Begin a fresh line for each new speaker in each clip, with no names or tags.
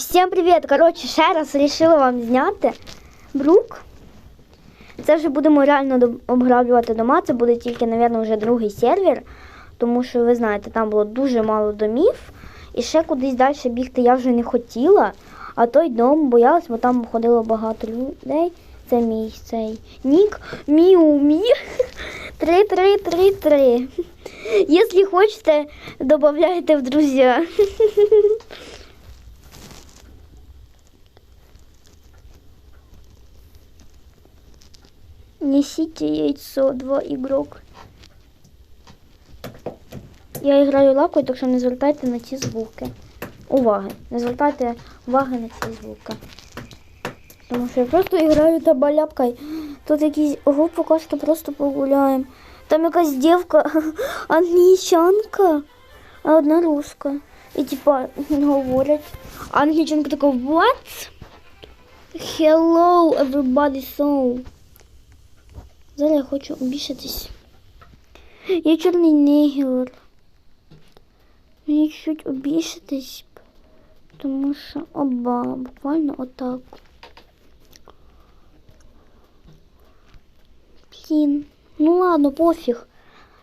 Всім привіт! Коротше, ще раз вирішила вам зняти брук. Це вже будемо реально обграблювати дома. Це буде тільки, мабуть, вже другий сервер. Тому що ви знаєте, там було дуже мало домів. І ще кудись далі бігти я вже не хотіла. А той дом боялась, бо там ходило багато людей. Це мій цей нік. Міу мі. 3333. Якщо хочете, додавайте в друзі. Несите яйцо, два игрок. Я граю лапою, так що не звертайте на ці звуки. Уваги. Не звертайте уваги на ці звуки. Тому що я просто граю та баляпкою. Тут якісь ого, поки просто погуляємо. Там якась дівка англічанка, а одна руска. І типа говорять. Англічанка така what? Hello, everybody so. Зараз я хочу обішатись. Я чорний негір. Мені чуть обішатись, тому що оба, буквально отак. Блін, ну ладно, пофіг.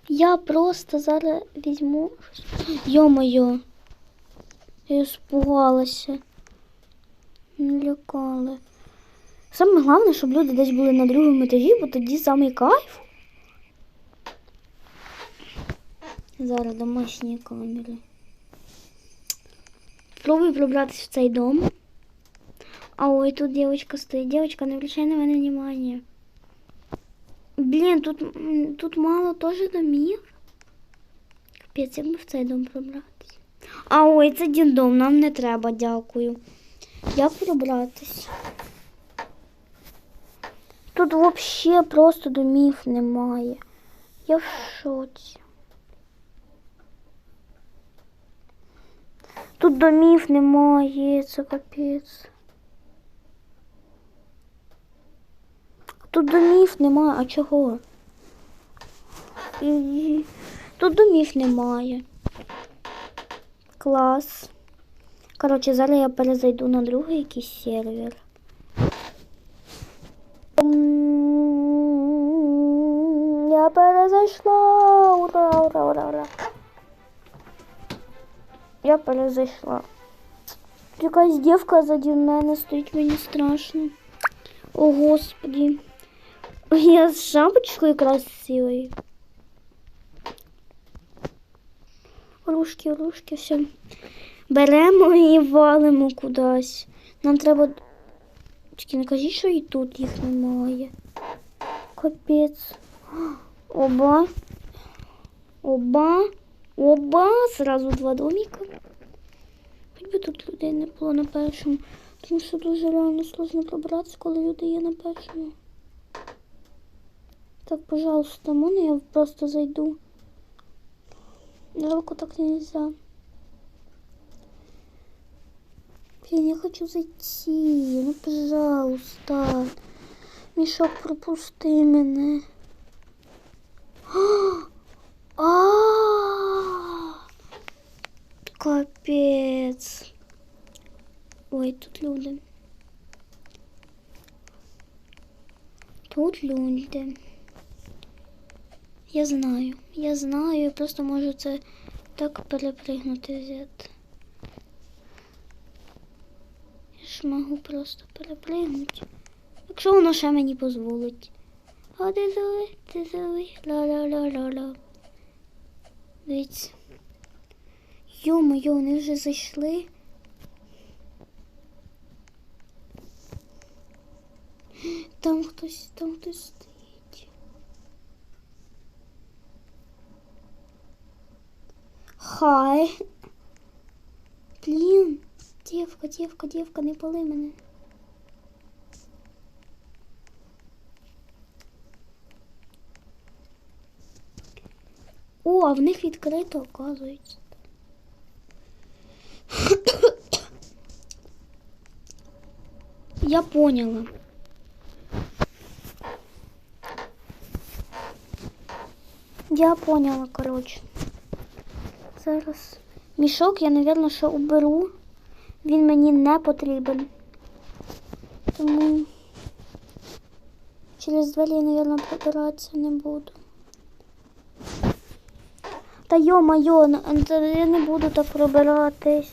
Я просто зараз візьму. Йо-моє. Я спугалася. Не лякали. Саме головне, щоб люди десь були на другому етажі, бо тоді самий кайф. Зараз домашні камери. Спробую пробратися в цей дом. А ой, тут девочка стоїть. Девочка, не обращай на мене внимания. Блін, тут, тут мало теж домів. Капець, як би в цей дом пробратися. А ой, це дім-дом, нам не треба, дякую. Як пробратись? Тут взагалі просто домів немає. Я в шоці. Тут домів немає, це капець. Тут домів немає, а чого? Тут домів немає. Клас. Коротше, зараз я перезайду на другий якийсь сервер. Я перезайшла. Ура, ура, ура, ура. Я перезайшла. Якась дівка заді мене стоїть, мені страшно. О, Господи. Я з шапочкою красивою. Рушки, рушки, все. Беремо і валимо кудись. Нам треба. Тільки не кажіть, що і тут їх немає. Капець. Оба. Оба. Оба. Зразу два доміка. Хоч би тут людей не було на першому. Тому що дуже реально сложно пробратися, коли люди є на першому. Так, пожалуйста, можна я просто зайду. Жалко так нельзя. Блин, я хочу зайти. Ну, пожалуйста. Мішок, пропусти мене. А! Капець. Ой, тут люди. Тут люди. Я знаю, я знаю, я просто можу це так перепригнути взяти. Я ж можу просто перепригнути. Якщо воно ще мені дозволить. А ти зови, ти зови, ла-ла-ла-ла-ла. Дивіться. Йо-моє, вони вже зайшли. Там хтось, там хтось стоїть. Хай. Блін, дівка, дівка, дівка, не пали мене. А в них відкрито, оказується. Я поняла. Я поняла, коротше. Зараз мішок я, мабуть, ще уберу. він мені не потрібен. Тому через двері я, мабуть, пробиратися не буду. Та йо-майо, я не буду так пробиратись.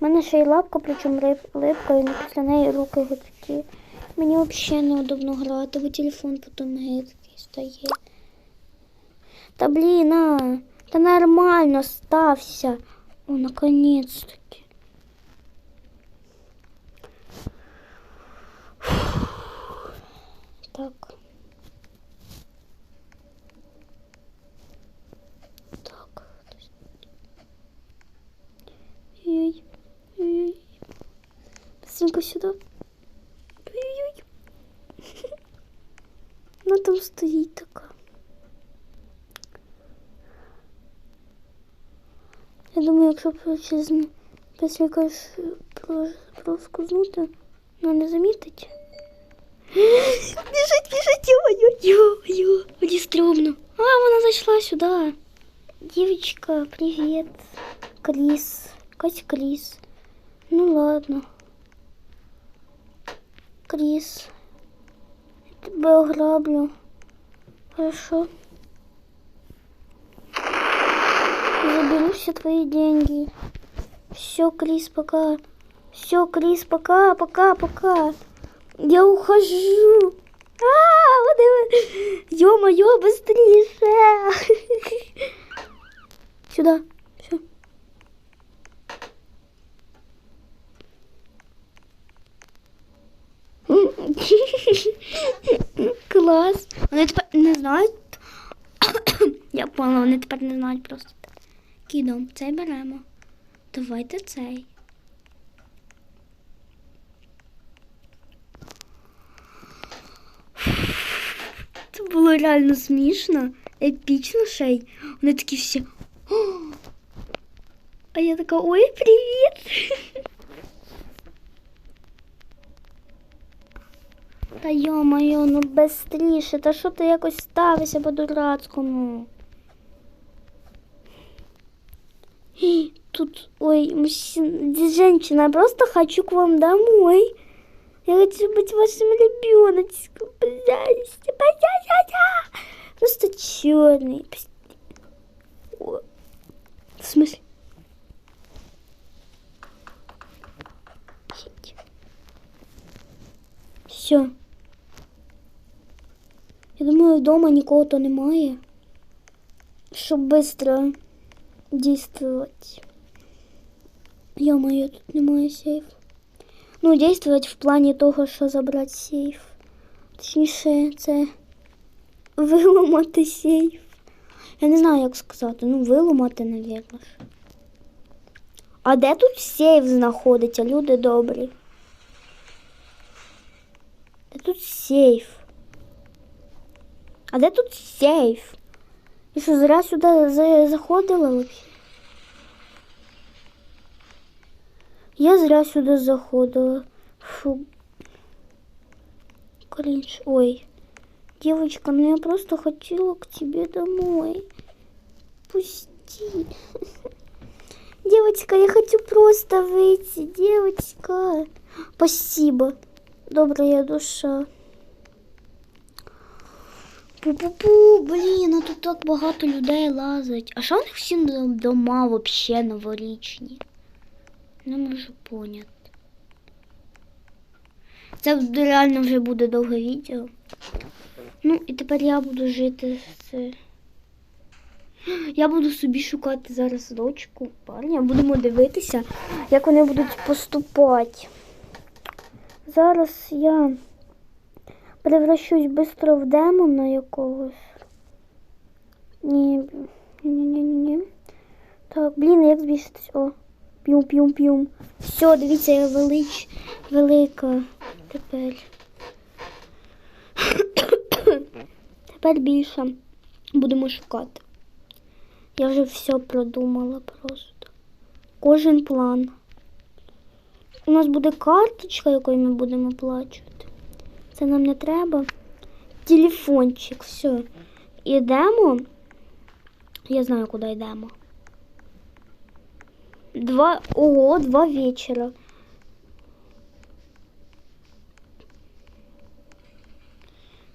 У мене ще й лапка, причому лип, липка, і після неї руки гидкі. Мені взагалі неудобно грати, бо телефон потім гидкий стає. Та блін, а, та нормально стався. О, наконец-таки. Быстренько сюда. Ой-ой. Вона там стоїть така. Я думаю, якщо б через м- після якось про- проскузнути, вона не замітить. Біжить, біжить, йо-йо-йо, мені стрьомно. А, вона зайшла сюди. Девочка, привет. Крис. Кать Крис. Ну ладно. Крис. Я тебя ограблю. Хорошо. Заберу все твои деньги. Все, Крис, пока. Все, Крис, пока, пока, пока. Я ухожу. А, вот и- Ё-моё, быстрее. Сюда. Вони тепер не знають. Я поняла, вони тепер не знають просто. Кідом, цей беремо. Давайте цей. Це було реально смішно, епічно ще й. Вони такі всі. А я така, ой, привіт. Та йо-моє, ну быстріше, та що ти якось ставишся по-дурацькому? Эй, Тут, ой, мужчина, женщина, я просто хочу к вам домой. Я хочу быть вашим ребеночком, пожалуйста, пожалуйста. Просто черный. О, В смысле? Все. Я думаю, вдома нікого то немає. Щоб швидко действовать. Ё-моё, тут немає сейф. Ну, действовать в плані того, що забрати сейф. Точніше, це виламати сейф. Я не знаю, як сказати. Ну, виламати, навірно. ж. А де тут сейф знаходиться, люди добрі? Де тут сейф? А де тут сейф? Я що, зря сюди за- заходила вообще? Я зря сюда заходила. Фу. Кринж. Ой. Девочка, ну я просто хотела к тебе домой. Пусти. Девочка, я хочу просто выйти. Девочка. Спасибо. Добрая душа. Пу-пу-пу, блін, а тут так багато людей лазить. А що них всі дома вообще новорічні? Не можу поняти. Це реально вже буде довге відео. Ну, і тепер я буду жити з. Я буду собі шукати зараз дочку, парня. Будемо дивитися, як вони будуть поступати. Зараз я превращусь швидко в демона якогось. Ні, ні-ні-ні. Так, блін, як збільшитись? О, п'юм-п'юм-п'юм. Все, дивіться, я велич, велика тепер. Тепер більше будемо шукати. Я вже все продумала просто. Кожен план. У нас буде карточка, якою ми будемо оплачувати. Це нам не треба. Телефончик, все. Ідемо. Я знаю, куди йдемо. Два. Ого, два вечора.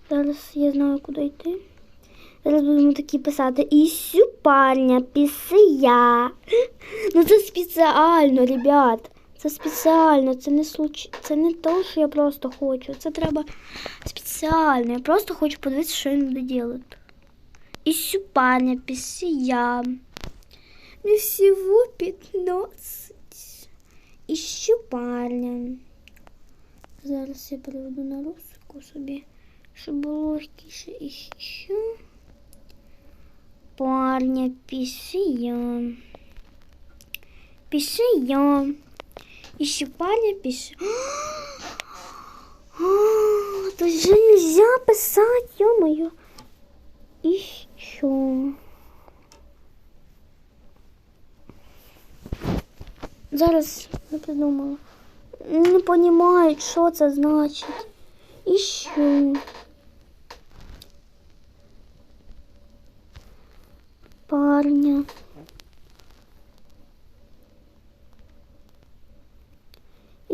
Зараз я знаю, куди йти. Зараз будемо такі писати. Ісю парня, пісия. Ну це спеціально, ребят. Це спеціально, це не случ... це не то, що я просто хочу. Це треба спеціально. Я просто хочу подивитися, що він буде робити. Ищу парня, писия. Мне всего 15. Ищу парня. Зараз я переведу на русику собі, щоб було легкіше. Ищу парня, писия. Писия. Ищу парня, пишу. То же нельзя писать, ё-моё. Ищу. Зараз не придумала. Не розуміють, що це значить. Іщу. Парня.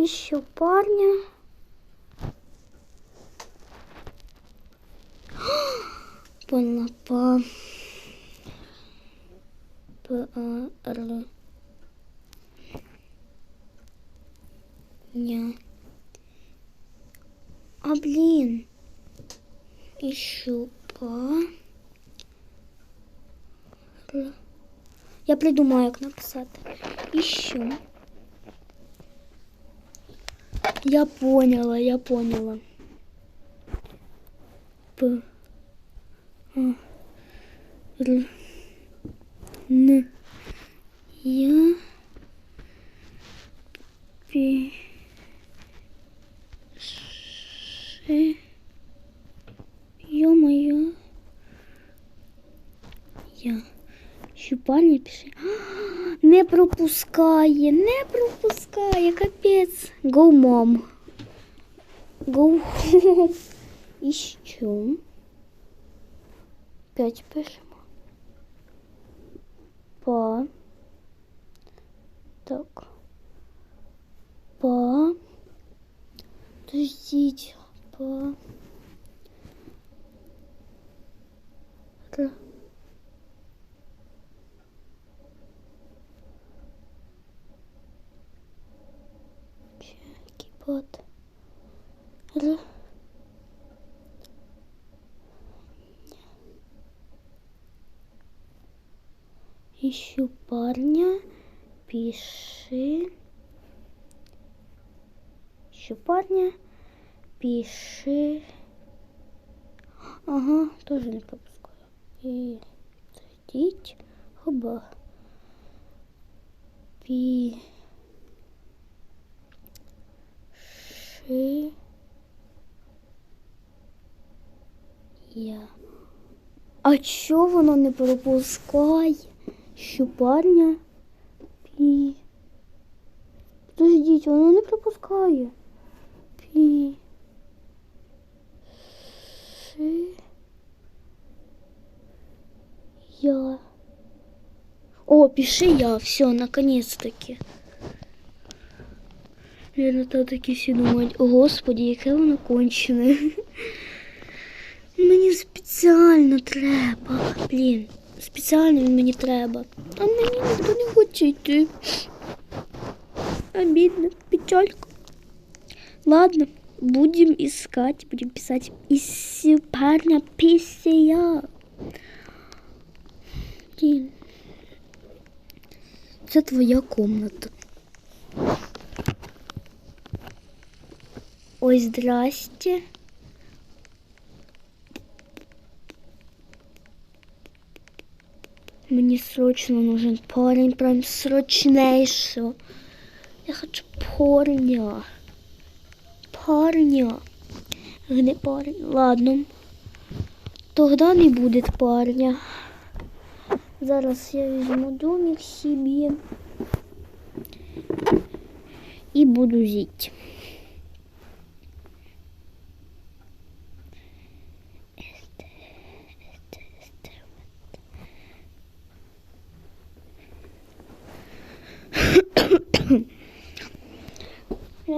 Іщу парня. Поняла. Па. П А Р. Ня. А блин. Ищу па. Р. Я придумаю, як написати. Ищу. Я поняла, я поняла. П. А. Р. Н. Я. Пи. Ши. Ё-моё. Я. Щупальня пише. Не пропускає, не пропускає, капець. Go, mom. Go home. І що? П'ять пишемо. Па. Так. Па. Подождите. Па. Р. Кипот. Р. Ищу парня. Пиши. Ищу парня. Пиши. Ага, тоже не пропускаю. И зайдите. Хоба. Пи. Ши. Я. А чого воно не пропускає? Що парня? Пі. Подождіть, воно не пропускає. Пі. Ши. Я. О, пиши я. Все, наконец-таки. Наверное, то таки всі думають, о господі, яке воно кончене. Мені спеціально треба. Блін, спеціально він мені треба. А мені ніхто не хоче йти. Обидно, печалька. Ладно, будем искать, будем писать из парня писия. Блін. Це твоя комната. Ой, здрасте. Мне срочно нужен парень, прям срочнейший. Я хочу парня. Парня. Где парень? Ладно. Тогда не будет парня. Зараз я візьму домик собі і буду жити.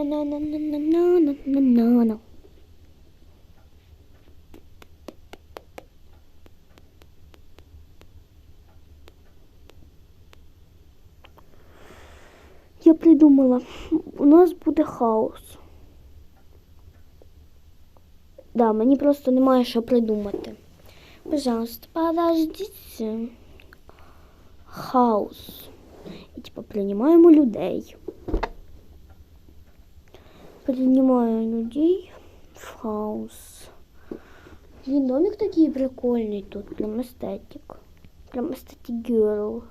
На-на-на-на-на-на-на-на-на. Я придумала, у нас буде хаос. Да, мені просто немає що придумати. Пожалуйста, подождите. Хаос. І типа приймаємо людей. Принимаю людей в хаос. Блин, домик такий прикольний тут, прям естетик. Прям естетик girl.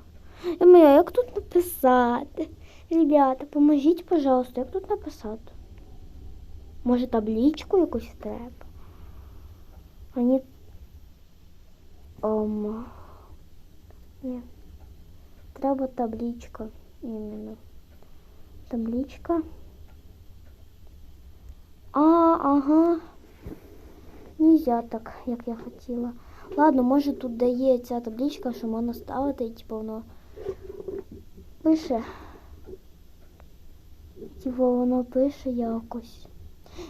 Я моя, як тут написати? Ребята, поможіть, пожалуйста, як тут написати? Може табличку якусь треба? Вони... Ом... Ні. Треба табличка. Іменно. Табличка. А, ага. Нельзя так, як я хотіла. Ладно, може тут дає ця табличка, що можна ставити, і типу воно пише. Типу воно пише якось.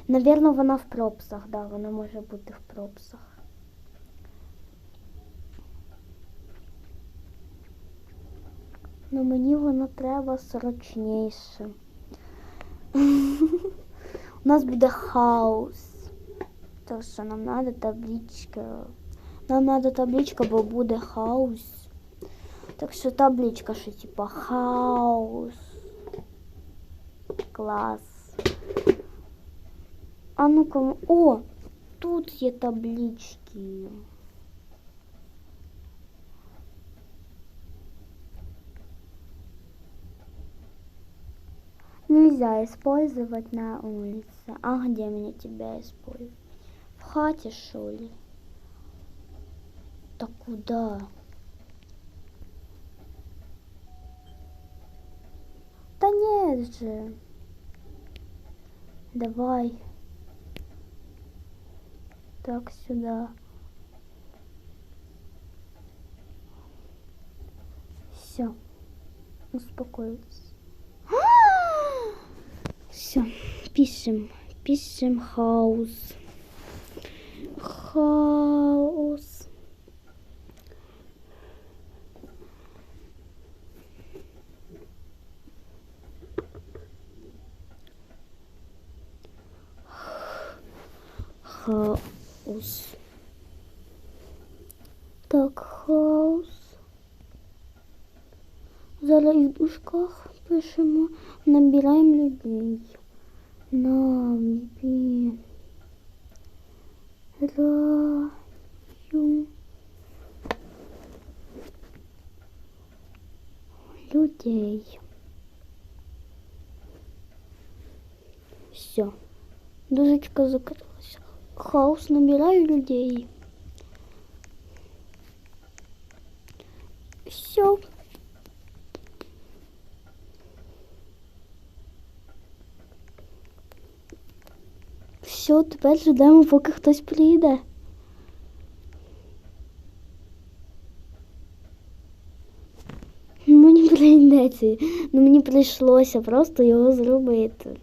Навірно, вона в пропсах, да, вона може бути в пропсах. Ну мені воно треба срочніше. У нас буде хаос. Так що нам треба табличка. Нам треба табличка, бо буде хаос. Так що табличка, що типа хаос. Клас. А ну-ка, о, тут є таблички. Нельзя использовать на улице. А где мне тебя использовать? В хате, что ли? Так куда? Да нет же. Давай. Так, сюда. Все. Успокоилась. Все, пишем, пишем хаос. Хаос. Хаос. Так, хаос. Зараз і в дужках пишемо, набираємо людей. Набираю людей. Все. Дужечка закрылась. Хаос набираю людей. Все. Все, тепер ждемо, поки хтось прийде. Мені прийдеться, ну мені прийшлося просто його зробити.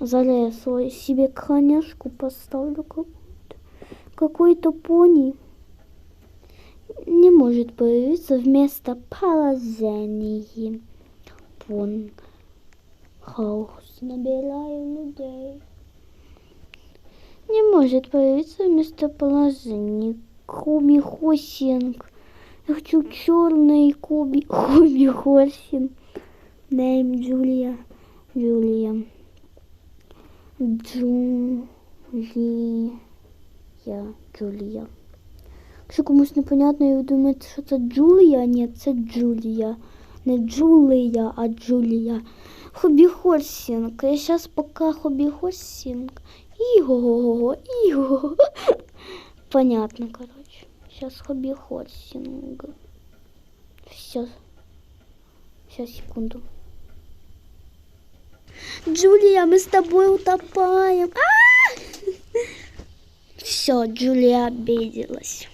Зараз я свой, себе коняшку поставлю какую-то. Какой-то пони не может появиться вместо положения. Пон. Хаос. Набираю людей. Не может появиться местоположение. Коби Хосинг. Я хочу черный Коби Коби Хосинг. Нейм Джулия. Джулия. Джулия. Джулія. Якщо комусь непонятно, і ви що це Джулія, ні, це Джулія. Не Джулія, а Джулія. Хобі Хорсінг. Я зараз поки Хобі Хорсінг. Іго, іго. Понятно, короче. Сейчас Хобі Хорсінг. Все. Сейчас, секунду. Джулия, мы с тобой утопаем. Все, Джулия обиделась.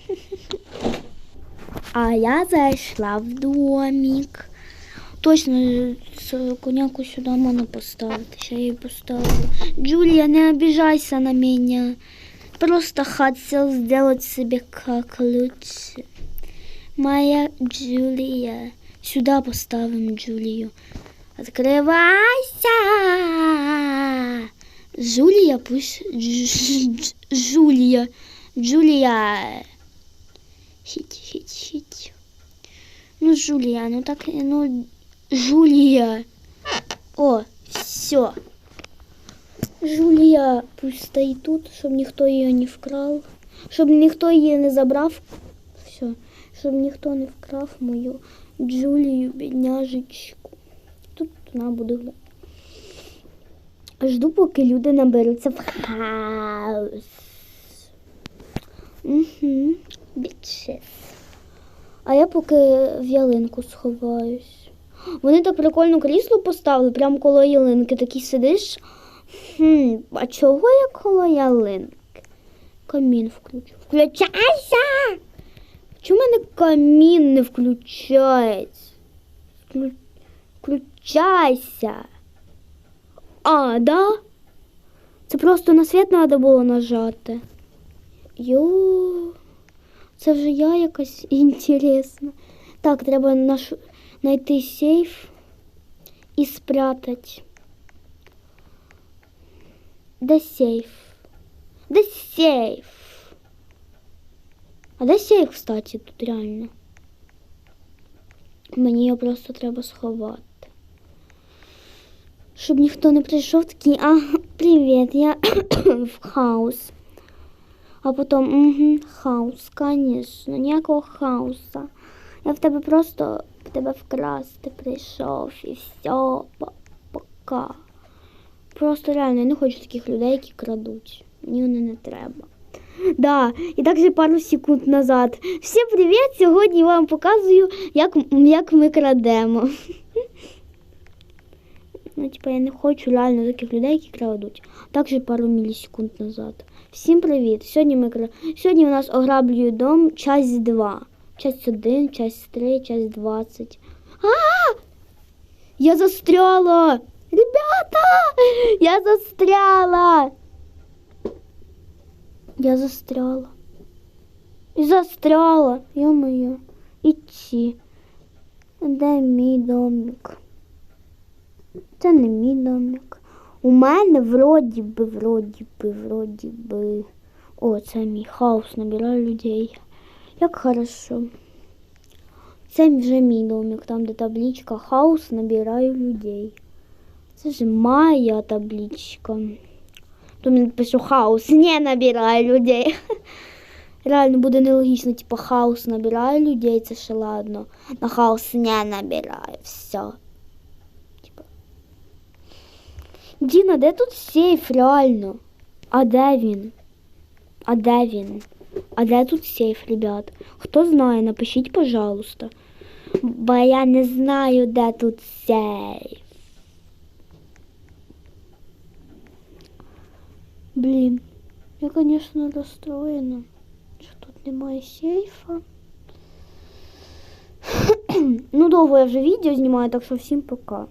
А я зашла в домик. Точно, коняку сюди можна поставити. Ще її поставлю. Джулія, не обижайся на мене. Просто хотел сделать себе как лучше. Моя Джулия. Сюда поставим Джулию. Открывайся! Джулия, пусть... Дж- Дж- Джулия. Джулия. Хить, хить, хить. Ну, Джулия, ну так, ну, Джулия. О, все. Жулія пусть стоїть тут, щоб ніхто її не вкрав, щоб ніхто її не забрав. Все, щоб ніхто не вкрав мою Джулію, бідняжечку. Тут вона буде гуляти. Жду, поки люди наберуться в хаос. Угу, бітчес. А я поки в ялинку сховаюсь. Вони так прикольно крісло поставили, прямо коло ялинки. Такий сидиш. Хм, а чого я коло ялинки? Камін включу. Включайся! Чому в мене камін не включається? Вклю- Включайся. А, да? Це просто на світ треба було нажати. Йо, це вже я якась інтересна. Так, треба наш... знайти сейф і спрятати. Де сейф? Де сейф? А де сейф, кстати, тут реально? Мені його просто треба сховати. Щоб ніхто не прийшов такий, а, привіт, я в хаос. А потім, угу, хаос, звісно, ніякого хаоса. Я в тебе просто тебе вкрасти прийшов і все, пока. Просто реально я не хочу таких людей, які крадуть. Мені вони не треба. Да, і так же пару секунд назад. Всім привіт! Сьогодні вам показую, як, як ми крадемо. Ну, типа, я не хочу реально таких людей, які крадуть. Так же пару мілісекунд назад. Всім привіт! Сьогодні ми. Сьогодні у нас ограблює дом часть 2. Часть 1, часть 3, часть 20. А! Я застряла! Ребята! Я застряла! Я застряла. І застряла, ё-моё. Идти. Де мій домик? Це не мій домик. У мене вроді би, вроді би, вроді би. О, це мій хаос, набираю людей. Як хорошо. Це вже мій домик, там де табличка хаос, набираю людей. Це ж моя табличка. То мені пишу хаос, не набираю людей. Реально буде нелогічно, типу хаос набираю людей, це ще ладно. На хаос не набираю. Все. Типа. Діна, де тут сейф, реально? А де він? А де він? А де тут сейф, ребят? Хто знає, напишіть, пожалуйста. Бо я не знаю, де тут сейф. Блін, я, звісно, розстроєна, що тут немає сейфа. ну, довго я вже відео знімаю, так що всім пока.